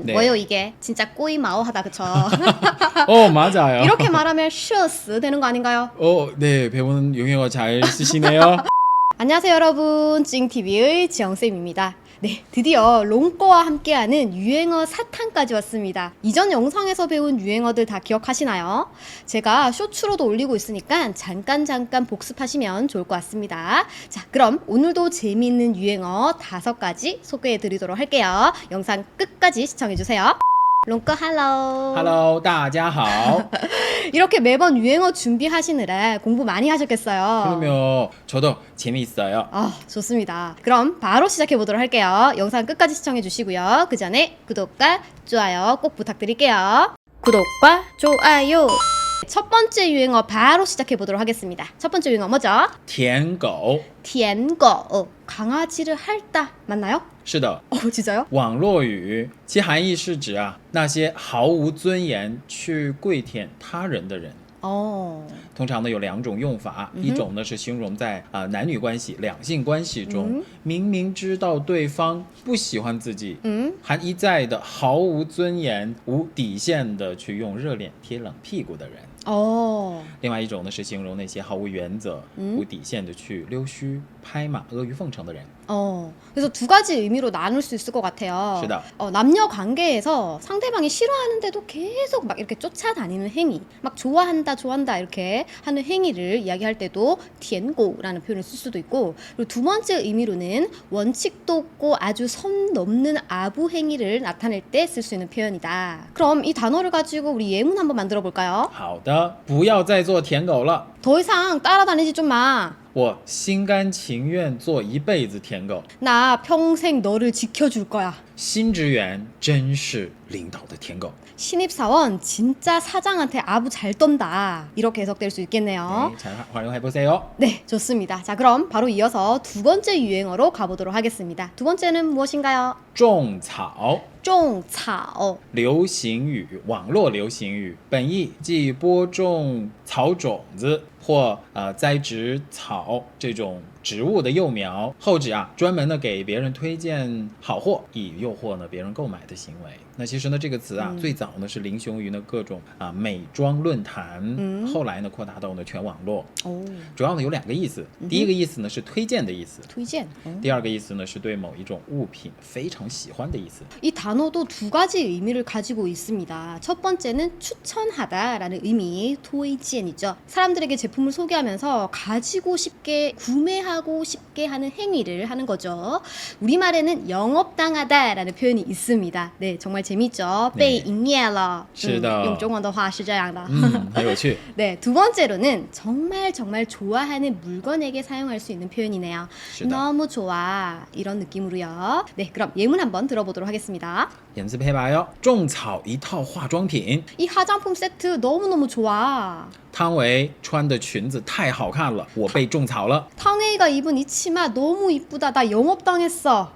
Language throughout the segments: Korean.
말하면 네. 뭐예요 이게? 진짜 꼬이 마오하다 그쵸? 어 맞아요. 이렇게 말하면 슈어스 되는 거 아닌가요? 어, 네 배우는 용어잘 쓰시네요. 안녕하세요 여러분 찡TV의 지영쌤입니다 네 드디어 롱꺼와 함께하는 유행어 사탕까지 왔습니다. 이전 영상에서 배운 유행어들 다 기억하시나요? 제가 쇼츠로도 올리고 있으니까 잠깐 잠깐 복습하시면 좋을 것 같습니다. 자 그럼 오늘도 재미있는 유행어 다섯 가지 소개해 드리도록 할게요. 영상 끝까지 시청해 주세요 롱꺼 할로 Hello，大家好。 이렇게 매번 유행어 준비하시느라 공부 많이 하셨겠어요 그러면 저도 재미있어요. 아, 좋습니다. 그럼 바로 시작해 보도록 할게요. 영상 끝까지 시청해 주시고요. 그 전에 구독과 좋아요 꼭 부탁드릴게요. 구독과 좋아요. 첫 번째 유행어 바로 시작해 보도록 하겠습니다. 첫 번째 유행어 뭐죠? 舔狗 티엔거. 어, 강아지를 핥다. 맞나요?是的， 어, 진짜요? 网络语，其含义是指啊那些毫无尊严去跪舔他人的人。 어. 通常呢有两种用法，嗯哼一种呢是形容在啊、呃男女关系、两性关系中，嗯明明知道对方不喜欢自己， 음. 还一再的毫无尊严、无底线的去用热脸贴冷屁股的人。 어. 另外一种呢是形容那些毫无原则、嗯无底线的去溜须拍马、阿谀奉承的人。 어. 그래서 두 가지 의미로 나눌 수 있을 것 같아요. 시다. 어, 남녀 관계에서 상대방이 싫어하는데도 계속 막 이렇게 쫓아다니는 행위, 막 좋아한다, 좋아한다 이렇게 하는 행위를 이야기할 때도 티엔고라는 표현을 쓸 수도 있고, 그리고 두 번째 의미로는 원칙도 없고 아주 선 넘는 아부 행위를 나타낼 때 쓸 수 있는 표현이다. 그럼 이 단어를 가지고 우리 예문 한번 만들어 볼까요? 好的，不要再做舔狗了， 더 이상 따라다니지 좀 마. 我心甘情愿做一辈子舔狗。 나 평생 너를 지켜줄 거야. 新职员真是领导的舔狗。 신입사원 진짜 사장한테 아부 잘 떤다. 이렇게 해석될 수 있겠네요. 네, 잘 화- 활용해보세요. 네, 좋습니다. 자, 그럼 바로 이어서 두 번째 유행어로 가보도록 하겠습니다. 두 번째는 무엇인가요? 种草， 种草。流行语网络流行语本意即播种草种子。或呃栽植草这种植物的幼苗，后指啊专门呢给别人推荐好货，以诱惑呢别人购买的行为。那其实呢这个词啊、嗯最早呢是流行于呢各种啊美妆论坛，嗯后来呢扩大到呢全网络。 오, 主要呢有两个意思，嗯哼第一个意思呢是推荐的意思， 推荐. 어. 第二个意思呢是对某一种物品非常喜欢的意思。 이 단어도 두 가지 의미를 가지고 있습니다. 첫 번째는 추천하다라는 의미, 토이지엔이죠. 사람들에게 제 품을 소개하면서 가지고 싶게 구매하고 싶게 하는 행위를 하는 거죠. 우리말에는 영업당하다라는 표현이 있습니다. 네, 정말 재밌죠. 네. 被营业了.是的。用中文的话是这样的.嗯，很有趣。 네, 두 번째로는 정말 정말 좋아하는 물건에게 사용할 수 있는 표현이네요. 是的， 너무 좋아. 이런 느낌으로요. 네, 그럼 예문 한번 들어보도록 하겠습니다. 言字配白哟。种草一套化妆品， 이 화장품 세트 너무너무 좋아. 汤唯穿的裙子太好看了，我被种草了。 탕웨이가 입은 이 치마 너무 이쁘다. 나 영업당했어.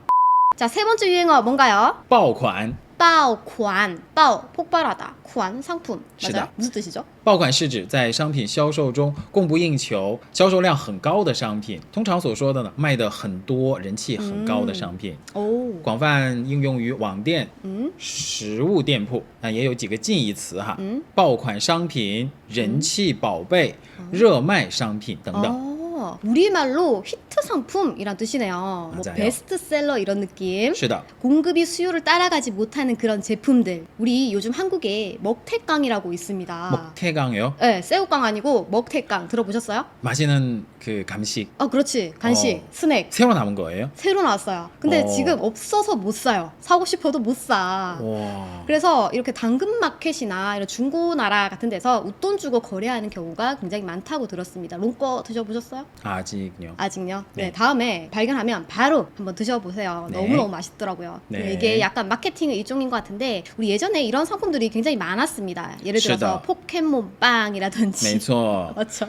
자, 세 번째 유행어 뭔가요? 爆款， 빠오관. 빠오 폭발하다. 관 상품. 맞아요? 시다. 무슨 뜻이죠? 爆款是指在商品销售中供不应求、销售量很高的商品。通常所说的呢，卖的很多、人气很高的商品， 오. 广泛应用于网店、 음. 实物店铺。那也有几个近义词哈， 음. 爆款商品、人气宝贝、热卖商品等等。 어, 우리말로 히트 상품이란 뜻이네요. 뭐 맞아요. 베스트셀러 이런 느낌. 是的， 공급이 수요를 따라가지 못하는 그런 제품들. 우리 요즘 한국에 먹태깡이라고 있습니다. 먹태강요. 네, 새우깡 아니고 먹태깡 들어보셨어요? 맛있는 그 감식 어, 그렇지. 간식, 어. 스낵. 새로 남은 거예요? 새로 나왔어요. 근데 어. 지금 없어서 못 사요. 사고 싶어도 못 사. 와. 그래서 이렇게 당근마켓이나 이런 중고나라 같은 데서 웃돈 주고 거래하는 경우가 굉장히 많다고 들었습니다. 롱꺼 드셔보셨어요? 아직요. 아직요? 네. 네. 다음에 발견하면 바로 한번 드셔보세요. 네. 너무너무 맛있더라고요. 네. 이게 약간 마케팅의 일종인 것 같은데 우리 예전에 이런 상품들이 굉장히 많았습니다. 예를 들어서 是的 포켓몬빵이라든지 没错， 맞죠?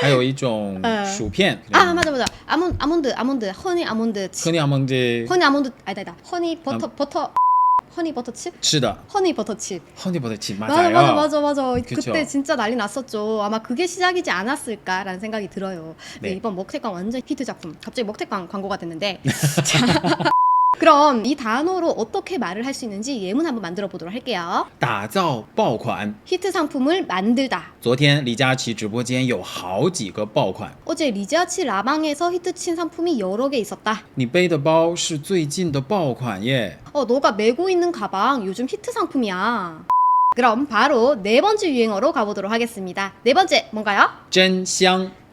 还有一种呃薯片， 아 맞아 맞아 아몬 아몬드 아몬드 허니 아몬드 칩 허니 아몬드 허니 아몬드 아니다 아니다 허니 버터 아. 버터 허니 버터 칩是的， 허니 버터 칩. 허니 버터칩 맞아 맞아요. 맞아 맞아 맞아. 그쵸. 그때 진짜 난리 났었죠. 아마 그게 시작이지 않았을까라는 생각이 들어요. 네, 네. 이번 먹태광 완전 히트 작품. 갑자기 먹태광 광고가 됐는데. 자 그럼 이 단어로 어떻게 말을 할 수 있는지 예문 한번 만들어 보도록 할게요. 打造爆款。 히트 상품을 만들다. 昨天李佳琦直播间有好几个爆款， 어제 리지아치 라방에서 히트친 상품이 여러 개 있었다. 你背的包是最近的爆款耶。 어, 너가 메고 있는 가방 요즘 히트 상품이야. 그럼 바로 네 번째 유행어로 가보도록 하겠습니다. 네 번째 뭔가요? 真香，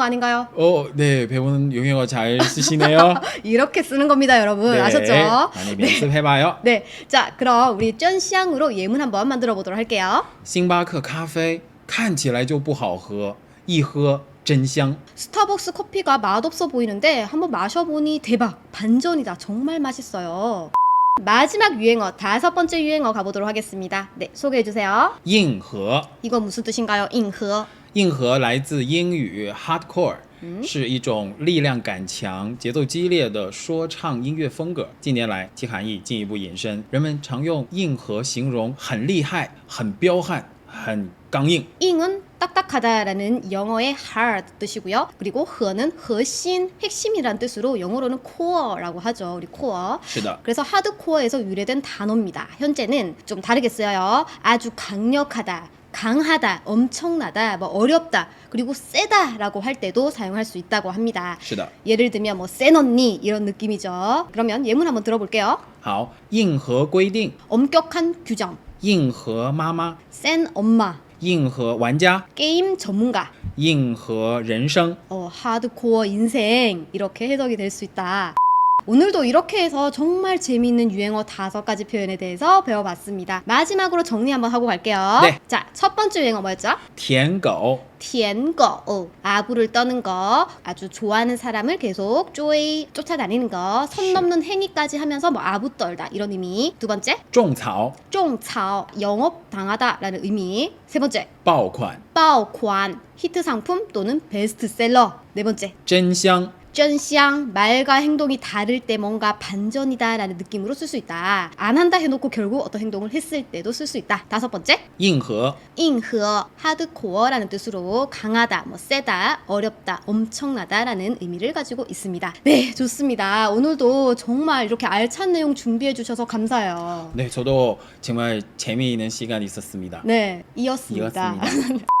아닌가요? 어, 네 배우는 용어가 잘 쓰시네요. 이렇게 쓰는 겁니다, 여러분. 네, 아셨죠? 많이 연습해봐요. 네, 자 그럼 우리 쩐시앙으로 예문 한번 만들어 보도록 할게요. 星巴克咖啡看起来就不好喝，一喝真香。 스타벅스 커피가 맛없어 보이는데 한번 마셔보니 대박 반전이다 정말 맛있어요 마지막 유행어 다섯 번째 유행어 가보도록 하겠습니다 네 소개해주세요 硬核， 이거 무슨 뜻인가요? 잉허 硬核来自英语 hardcore，、嗯是一种力量感强、节奏激烈的说唱音乐风格。近年来，其含义进一步引申，人们常用硬核形容很厉害、很彪悍、很刚硬。 잉은 딱딱하다라는 영어의 hard 뜻이고요 그리고 허는核心, 핵심이란 뜻으로 영어로는 core라고 하죠 우리 core 是的， 그래서 하드코어에서 유래된 단어입니다. 현재는 좀 다르게 쓰여요. 아주 강력하다, 강하다, 엄청나다, 뭐 어렵다, 그리고 세다라고 할 때도 사용할 수 있다고 합니다. 是的。 예를 들면 뭐 센 언니 이런 느낌이죠. 그러면 예문 한번 들어볼게요. 好，硬核规定， 엄격한 규정, 硬核妈妈， 센 엄마, 硬核玩家， 게임 전문가, 硬核人生。 어, 하드코어 인생 이렇게 해석이 될 수 있다. 오늘도 이렇게 해서 정말 재미있는 유행어 다섯 가지 표현에 대해서 배워봤습니다. 마지막으로 정리 한번 하고 갈게요. 네. 자, 첫 번째 유행어 뭐였죠? 舔狗， 티엔거, 어, 아부를 떠는 거, 아주 좋아하는 사람을 계속 쪼이 쫓아다니는 거, 선 넘는 행위까지 하면서 뭐 아부 떨다 이런 의미. 두 번째, 种草， 쫑차오, 영업 당하다라는 의미. 세 번째, 爆款， 빠오관, 히트 상품 또는 베스트셀러. 네 번째, 真香， 쩐시앙 말과 행동이 다를 때 뭔가 반전이다라는 느낌으로 쓸 수 있다. 안 한다 해놓고 결국 어떤 행동을 했을 때도 쓸 수 있다. 다섯 번째, 硬核， 잉허, 하드코어라는 뜻으로 강하다, 뭐 세다, 어렵다, 엄청나다라는 의미를 가지고 있습니다. 네, 좋습니다. 오늘도 정말 이렇게 알찬 내용 준비해 주셔서 감사해요. 네, 저도 정말 재미있는 시간이 있었습니다. 네, 이었습니다. 이었습니다.